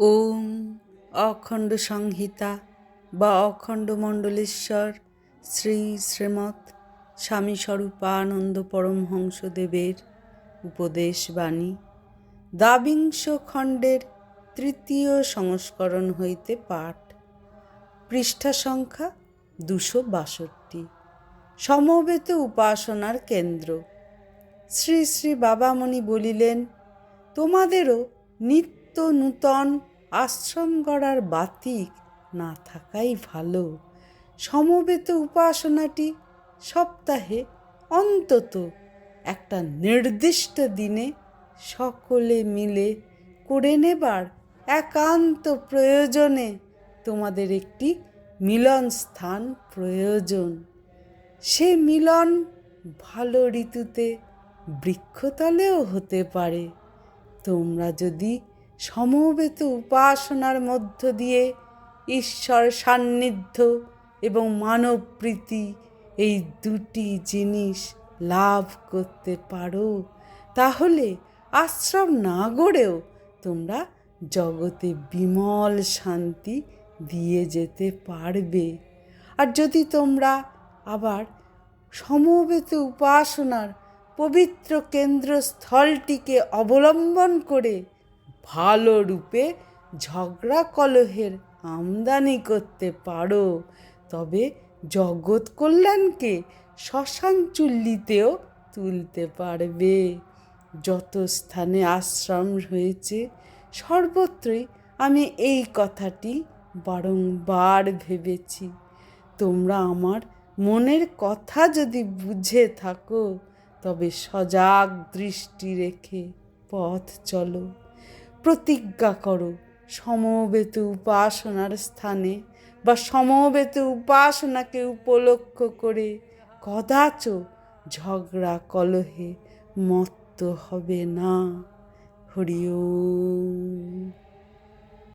ওম অখণ্ড সংহিতা বা অখণ্ড মণ্ডলেশ্বর শ্রী শ্রীমৎ স্বামী স্বরূপানন্দ পরমহংসদেবের উপদেশ বাণী। দ্বাবিংশ খণ্ডের তৃতীয় সংস্করণ হইতে পাঠ। পৃষ্ঠা সংখ্যা দুশো বাষট্টি। সমবেত উপাসনার কেন্দ্র। শ্রী শ্রী বাবামণি বলিলেন, তোমাদেরও নিত্য নূতন আশ্রম গড়ার বাতিক না থাকাই ভালো। সমবেত উপাসনাটি সপ্তাহে অন্তত একটা নির্দিষ্ট দিনে সকলে মিলে করে নেবার একান্ত প্রয়োজনে তোমাদের একটি মিলন স্থান প্রয়োজন। সে মিলন ভালো ঋতুতে বৃক্ষতলেও হতে পারে। তোমরা যদি সমবেত উপাসনার মধ্য দিয়ে ঈশ্বর সান্নিধ্য এবং মানব প্রীতি এই দুটি জিনিস লাভ করতে পারো। তাহলে আশ্রম না গড়েও তোমরা জগতে বিমল শান্তি দিয়ে যেতে পারবে। আর যদি তোমরা আবার সমবেত উপাসনার পবিত্র কেন্দ্রস্থলটিকে অবলম্বন করে ভালো রূপে ঝগড়া কলহের আমদানি করতে পারো। তবে জগৎ কল্যাণকে শ্মশান চুল্লিতেও তুলতে পারবে। যত স্থানে আশ্রম রয়েছে, সর্বত্রই আমি এই কথাটি বারংবার ভেবেছি। তোমরা আমার মনের কথা যদি বুঝে থাকো, তবে সজাগ দৃষ্টি রেখে পথ চলো। প্রতিজ্ঞা করো। সমবেত উপাসনার স্থানে বা সমবেত উপাসনাকে উপলক্ষ করে কদাচ ঝগড়া কলহে মত্ত হবে না। হরি ওম।